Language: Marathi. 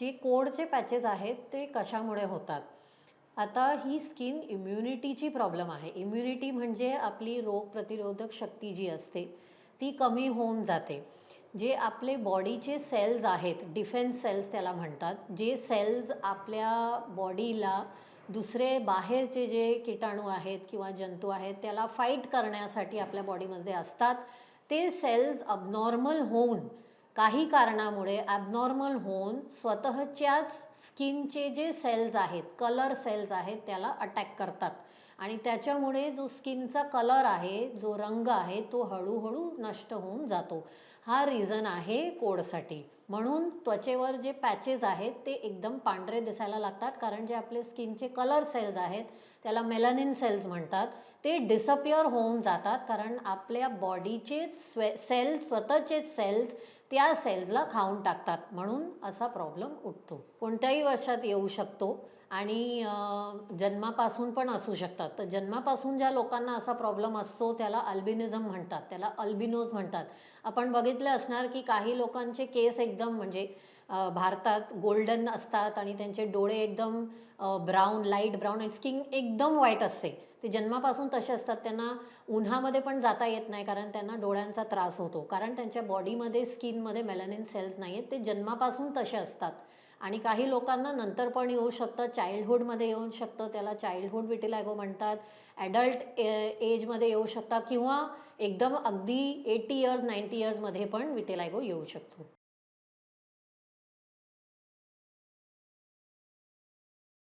जे कोडचे पॅचेस आहेत ते कशामुळे होतात? आता ही स्किन इम्युनिटीची प्रॉब्लेम आहे. इम्युनिटी म्हणजे आपली रोगप्रतिरोधक शक्ती जी असते ती कमी होऊन जाते. जे आपले बॉडीचे सेल्स आहेत डिफेन्स सेल्स त्याला म्हणतात जे सेल्स आपल्या बॉडीला दुसरे बाहेरचे जे किटाणू आहेत किंवा जंतू आहेत त्याला फाईट करण्यासाठी आपल्या बॉडीमध्ये असतात ते सेल्स अबनॉर्मल होऊन काही कारणामुळे ॲबनॉर्मल होऊन स्वतःच्याच स्किनचे जे सेल्स आहेत कलर सेल्स आहेत त्याला अटॅक करतात. आणि त्याच्यामुळे जो स्किनचा कलर आहे जो रंग आहे तो हळूहळू नष्ट होऊन जातो. हा रिझन आहे कोडसाठी. म्हणून त्वचेवर जे पॅचेस आहेत ते एकदम पांढरे दिसायला लागतात. कारण जे आपले स्किनचे कलर सेल्स आहेत त्याला मेलानिन सेल्स म्हणतात ते डिसअपिअर होऊन जातात. कारण आपल्या बॉडीचेच स्वे सेल्स स्वतःचेच सेल्स त्या सेल्सला खाऊन टाकतात. म्हणून असा प्रॉब्लेम उठतो. कोणत्याही वर्षात येऊ शकतो. आणि जन्मापासून पण असू शकतात. तर जन्मापासून ज्या लोकांना असा प्रॉब्लेम असतो त्याला अल्बिनिझम म्हणतात. त्याला अल्बिनोज म्हणतात. आपण बघितलं असणार की काही लोकांचे केस एकदम म्हणजे भारतात गोल्डन असतात आणि त्यांचे डोळे एकदम brown light brown and skin एकदम व्हाईट असते. ते जन्मापासून तसे असतात. त्यांना उन्हामध्ये पण जाता येत नाही कारण त्यांना डोळ्यांचा त्रास होतो. कारण त्यांच्या बॉडीमध्ये स्किनमध्ये मेलॅनिन सेल्स नाही आहेत ते जन्मापासून तसे असतात. आणि काही लोकांना नंतर पण येऊ शकतं चाइल्डहूडमध्ये येऊ शकतं त्याला चाइल्डहुड विटिलायगो म्हणतात. ॲडल्ट एजमध्ये येऊ शकतात किंवा एकदम अगदी एटी इयर्स नाईन्टी इयर्समध्ये पण विटिलायगो येऊ शकतो.